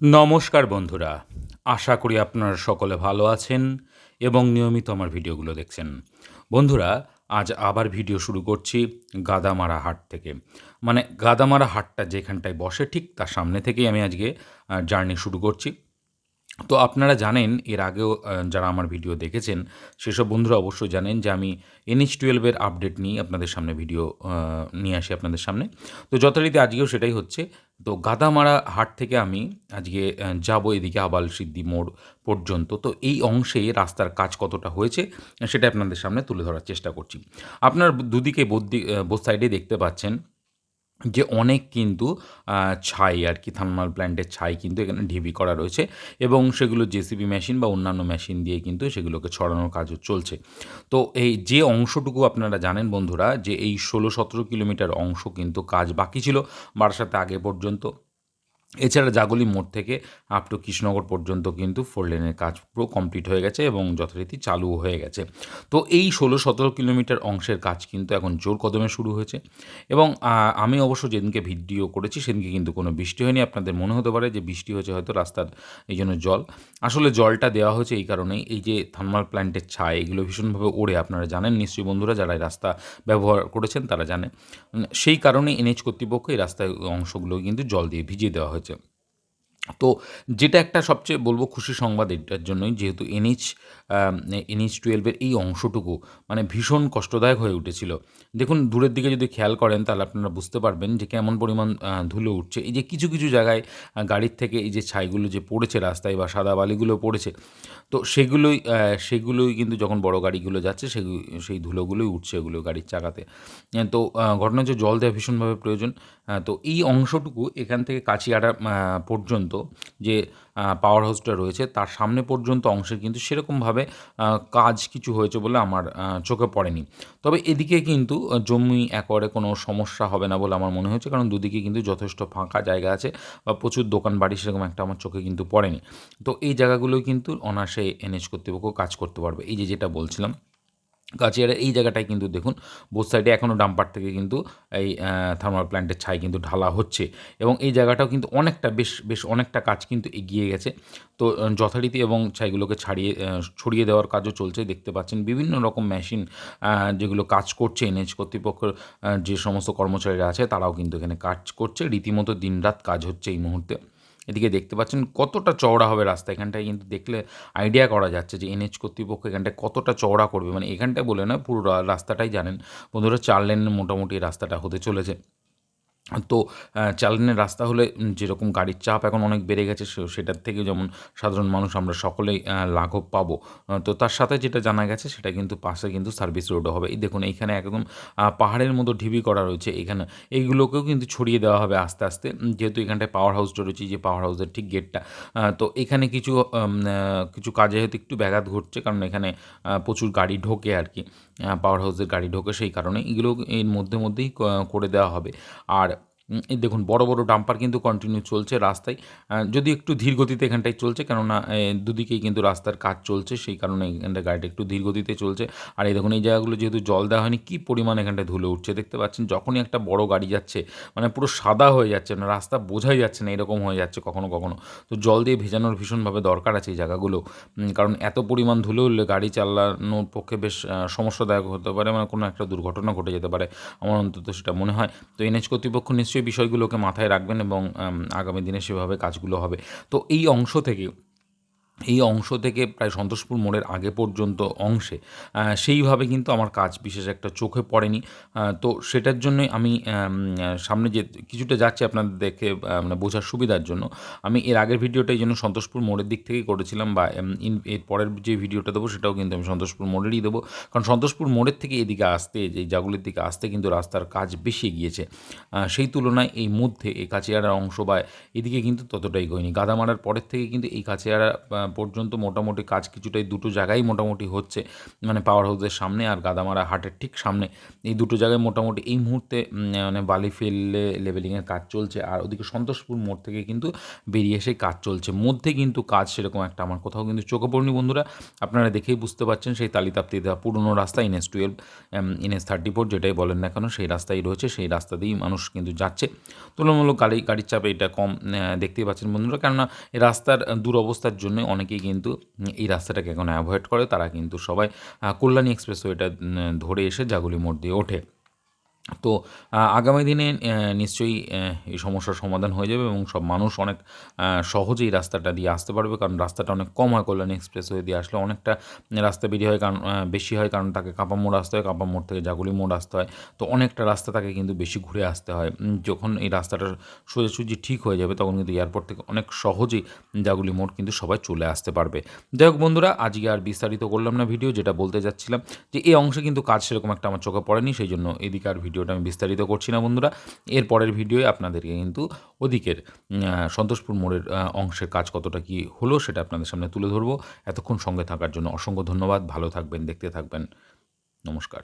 নমস্কার বন্ধুরা, আশা করি আপনারা সকলে ভালো আছেন এবং নিয়মিত আমার ভিডিওগুলো দেখছেন। বন্ধুরা, আজ আবার ভিডিও শুরু করছি গাদামারা হাট থেকে। মানে গাদামারা হাটটা যেখানটায় বসে ঠিক তার সামনে থেকেই আমি আজকে জার্নি শুরু করছি। তো আপনারা জানেন, এর আগেও যারা আমার ভিডিও দেখেছেন, সেসব বন্ধুরা অবশ্যই জানেন যে আমি এনএইচ টুয়েলভের আপডেট নিয়ে আপনাদের সামনে ভিডিও নিয়ে আসি আপনাদের সামনে। তো যথারীতি আজকেও সেটাই হচ্ছে। তো গাদামারা হাট থেকে আমি আজকে যাব এদিকে আবাল সিদ্ধি মোড় পর্যন্ত। তো এই অংশে রাস্তার কাজ কতটা হয়েছে, সেটা আপনাদের সামনে তুলে ধরার চেষ্টা করছি। আপনার দুদিকে বোধ সাইডে দেখতে পাচ্ছেন যে অনেক কিন্তু ছাই আর কি থার্মাল প্ল্যান্টের ছাই কিন্তু এখানে ঢিবি করা রয়েছে এবং সেগুলো জেসিবি মেশিন বা অন্যান্য মেশিন দিয়ে কিন্তু সেগুলোকে ছড়ানোর কাজও চলছে। তো এই যে অংশটুকু আপনারা জানেন বন্ধুরা, যে এই ষোলো সতেরো কিলোমিটার অংশ কিন্তু কাজ বাকি ছিল, বারাসাতে আগে পর্যন্ত। এছাড়া জাগলি মোড় থেকে আপ টু কৃষ্ণনগর পর্যন্ত কিন্তু ফোর লেনের কাজ পুরো কমপ্লিট হয়ে গেছে এবং যথারীতি চালুও হয়ে গেছে। তো এই ষোলো সতেরো কিলোমিটার অংশের কাজ কিন্তু এখন জোর কদমে শুরু হয়েছে এবং আমি অবশ্য যেদিনকে ভিডিও করেছি সেদিনকে কিন্তু কোনো বৃষ্টি হয়নি। আপনাদের মনে হতে পারে যে বৃষ্টি হয়েছে হয়তো রাস্তার এই জন্য জল। আসলে জলটা দেওয়া হয়েছে এই কারণেই। এই যে থার্মাল প্ল্যান্টের ছাই এগুলো ভীষণভাবে ওড়ে, আপনারা জানেন। নিশ্চয়ই বন্ধুরা যারা এই রাস্তা ব্যবহার করেছেন তারা জানে। সেই কারণে এনএইচ কর্তৃপক্ষ এই রাস্তার অংশগুলো কিন্তু জল দিয়ে ভিজিয়ে দেওয়া হয়েছে। работе. তো যেটা একটা সবচেয়ে বলব খুশি সংবাদ এটার জন্যই, যেহেতু এনএইচ এনএইচ টুয়েলভের এই অংশটুকু মানে ভীষণ কষ্টদায়ক হয়ে উঠেছিল। দেখুন, দূরের দিকে যদি খেয়াল করেন, তাহলে আপনারা বুঝতে পারবেন যে কেমন পরিমাণ ধুলো উঠছে। এই যে কিছু কিছু জায়গায় গাড়ির থেকে এই যে ছাইগুলো যে পড়েছে রাস্তায় বা সাদা বালিগুলো পড়েছে, তো সেগুলোই সেগুলোই কিন্তু যখন বড় গাড়িগুলো যাচ্ছে সেগুলো সেই ধুলোগুলোই উঠছে এগুলো গাড়ির চাকাতে। তো ঘটনা হচ্ছে জল দেওয়া ভীষণভাবে প্রয়োজন। তো এই অংশটুকু এখান থেকে কাছিয়াড়া পর্যন্ত যে পাওয়ার হাউসটা রয়েছে, তার সামনে পর্যন্ত অংশের কিন্তু সেরকমভাবে কাজ কিছু হয়েছে বলে আমার চোখে পড়েনি। তবে এদিকে কিন্তু জমি একবারে কোনো সমস্যা হবে না বলে আমার মনে হয়েছে, কারণ দুদিকে কিন্তু যথেষ্ট ফাঁকা জায়গা আছে বা প্রচুর দোকান বাড়ি সেরকম একটা আমার চোখে কিন্তু পড়েনি। তো এই জায়গাগুলোই কিন্তু অনায়াসে এনএচ কর্তৃপক্ষ কাজ করতে পারবে। এই যে যেটা বলছিলাম কাছিয়ারের এই জায়গাটায় কিন্তু দেখুন বোথ সাইডে এখনও ডাম্পার থেকে কিন্তু এই থার্মাল প্ল্যান্টের ছাই কিন্তু ঢালা হচ্ছে এবং এই জায়গাটাও কিন্তু অনেকটা বেশ বেশ অনেকটা কাজ কিন্তু এগিয়ে গেছে। তো যথারীতি এবং ছাইগুলোকে ছাড়িয়ে ছড়িয়ে দেওয়ার কাজও চলছে। দেখতে পাচ্ছেন বিভিন্ন রকম মেশিন যেগুলো কাজ করছে এনএচ কর্তৃপক্ষের যে সমস্ত কর্মচারীরা আছে তারাও কিন্তু এখানে কাজ করছে। রীতিমতো দিনরাত কাজ হচ্ছে এই মুহূর্তে। এদিকে দেখতে পাচ্ছেন কতটা চওড়া হবে রাস্তা। এখানটায় কিন্তু দেখলে আইডিয়া করা যাচ্ছে যে এনএচ কর্তৃপক্ষ এখানটায় কতটা চওড়া করবে। মানে এখানটায় বলে না পুরো রাস্তাটাই জানেন। বন্ধুরা, চার লেনের মোটামুটি রাস্তাটা হতে চলেছে। তো চালানের রাস্তা হলে যেরকম গাড়ির চাপ এখন অনেক বেড়ে গেছে সেটার থেকে যেমন সাধারণ মানুষ আমরা সকলেই লাঘব পাবো। তো তার সাথে যেটা জানা গেছে, সেটা কিন্তু পাশে কিন্তু সার্ভিস রোডও হবে। এই দেখুন, এইখানে একদম পাহাড়ের মতো ঢিবি করা রয়েছে এখানে। এইগুলোকেও কিন্তু ছড়িয়ে দেওয়া হবে আস্তে আস্তে। যেহেতু এখানটায় পাওয়ার হাউসটা রয়েছে যে পাওয়ার হাউসের ঠিক গেটটা তো এখানে কিছু কিছু কাজে হয়তো একটু ব্যাঘাত ঘটছে, কারণ এখানে প্রচুর গাড়ি ঢোকে আর কি। পাওয়ার হাউসের গাড়ি ঢোকে সেই কারণে। এগুলো এর মধ্যে মধ্যেই করে দেওয়া হবে। আর দেখুন, বড় বড় ডাম্পার কিন্তু কন্টিনিউ চলছে রাস্তায়। যদি একটু ধীর গতিতে এখানটায় চলছে, কেননা দুদিকেই কিন্তু রাস্তার কাজ চলছে, সেই কারণে এখানটায় গাড়িটা একটু ধীর গতিতে চলছে। আর এই দেখুন, এই জায়গাগুলো যেহেতু জল দেওয়া হয়নি, কী পরিমাণ এখানটায় ধুলো উঠছে দেখতে পাচ্ছেন? যখনই একটা বড় গাড়ি যাচ্ছে মানে পুরো সাদা হয়ে যাচ্ছে না রাস্তা বোঝাই যাচ্ছে না এরকম হয়ে যাচ্ছে কখনো কখনো। তো জল দিয়ে ভেজানোর ভীষণভাবে দরকার আছে এই জায়গাগুলো। কারণ এত পরিমাণ ধুলো উঠলে গাড়ি চালানোর পক্ষে বেশ সমস্যাদায়ক হতে পারে মানে কোনো একটা দুর্ঘটনা ঘটে যেতে পারে, আমার অন্তত সেটা মনে হয়। তো এনএচ কর্তৃপক্ষ নিশ্চয়ই বিষয়গুলোকে মাথায় রাখবেন এবং আগামী দিনে সেভাবে কাজগুলো হবে। তো এই অংশ থেকে এই অংশ থেকে প্রায় সন্তোষপুর মোড়ের আগে পর্যন্ত অংশে সেইভাবে কিন্তু আমার কাজ বিশেষ একটা চোখে পড়েনি। তো সেটার জন্যই আমি সামনে যে কিছুটা যাচ্ছে আপনাদের দেখে মানে বোঝার সুবিধার জন্য, আমি এর আগের ভিডিওটা এই জন্য সন্তোষপুর মোড়ের দিক থেকেই করেছিলাম বা এর পরের যে ভিডিওটা দেবো সেটাও কিন্তু আমি সন্তোষপুর মোড়েরই দেবো। কারণ সন্তোষপুর মোড়ের থেকে এদিকে আসতে, যে জাগুলির দিকে আসতে কিন্তু রাস্তার কাজ বেশি গিয়েছে সেই তুলনায় এই মধ্যে এই কাছিয়াড়ার অংশ বা এদিকে কিন্তু ততটাই গয়নি গাদামারার পরের থেকে কিন্তু এই কাছিয়াড়া পর্যন্ত মোটামুটি কাজ কিছুটাই দুটো জায়গায় মোটামুটি হচ্ছে মানে পাওয়ার হাউসের সামনে আর গাদামারা হাটের ঠিক সামনে। এই দুটো জায়গায় মোটামুটি এই মুহূর্তে মানে বালি ফেললে লেভেলিংয়ের কাজ চলছে আর ওদিকে সন্তোষপুর মোড় থেকে কিন্তু বেরিয়ে এসে কাজ চলছে। মধ্যে কিন্তু কাজ সেরকম একটা আমার কোথাও কিন্তু চোখে পড়নি বন্ধুরা। আপনারা দেখেই বুঝতে পারছেন সেই তালিতাপ্তি দেওয়া পুরনো রাস্তা NS twelve NS thirty four যেটাই বলেন না কেন সেই রাস্তাই রয়েছে, সেই রাস্তা দিয়েই মানুষ কিন্তু যাচ্ছে। তুলনামূলক গাড়ি, গাড়ির চাপে এটা কম দেখতেই পাচ্ছেন বন্ধুরা। কেননা রাস্তার দুরবস্থার জন্য অনেকেই কিন্তু এই রাস্তাটাকে এখন অ্যাভয়েড করে, তারা কিন্তু সবাই কল্যাণী এক্সপ্রেসওয়েটা ধরে এসে জাগুলি মোড় দিয়ে ওঠে। তো আগামী দিনে নিশ্চয়ই এই সমস্যার সমাধান হয়ে যাবে এবং সব মানুষ অনেক সহজেই রাস্তাটা দিয়ে আসতে পারবে। কারণ রাস্তাটা অনেক কম হয় কল্যাণ এক্সপ্রেস হয়ে দিয়ে আসলে অনেকটা রাস্তা বেরিয়ে হয়, কারণ বেশি হয় কারণ তাকে কাপা মোড় আসতে হয় কাপা মোড় থেকে জাগুলি মোড় আসতে হয়। তো অনেকটা রাস্তা তাকে কিন্তু বেশি ঘুরে আসতে হয়। যখন এই রাস্তাটা সোজাসুজি ঠিক হয়ে যাবে, তখন কিন্তু এয়ারপোর্ট থেকে অনেক সহজেই জাগুলি মোড় কিন্তু সবাই চলে আসতে পারবে। যাই হোক বন্ধুরা, আজকে আর বিস্তারিত করলাম না ভিডিও, যেটা বলতে যাচ্ছিলাম যে, এই অংশে কিন্তু কাজ সেরকম একটা আমার চোখে পড়েনি সেই জন্য এদিকে আর ভিডিওটা আমি বিস্তারিত করছি না, বন্ধুরা। এর পরের ভিডিওয়ে আপনাদেরকে কিন্তু ওদিকের সন্তোষপুর মোড়ের অংশের কাজ কতটা কি হলো সেটা আপনাদের সামনে তুলে ধরবো। এতক্ষণ সঙ্গে থাকার জন্য অসংখ্য ধন্যবাদ। ভালো থাকবেন, দেখতে থাকবেন। নমস্কার।